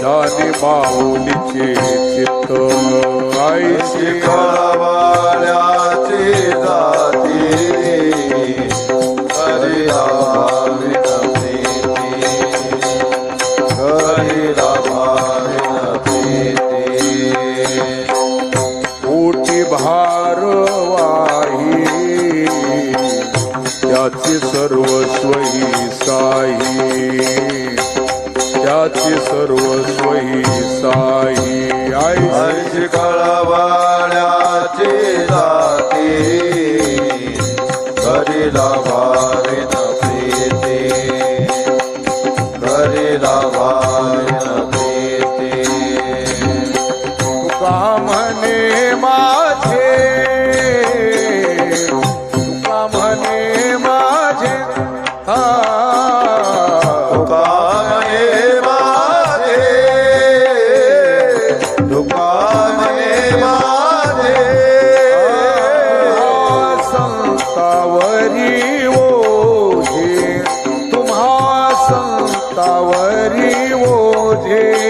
जानी माऊलीचे चित्त आईची. कळवाल्याचे जाती सर्व सर्वस्वही साई. त्याचे सर्वस्व ही साई. आई. ऐशी कळवाळ्याची जाती. हरिला भाविन प्रीती. हरिला भाविन प्रीती. तुका म्हणे माझे संतावरी ओझे तुम्हा संतावरी ओझे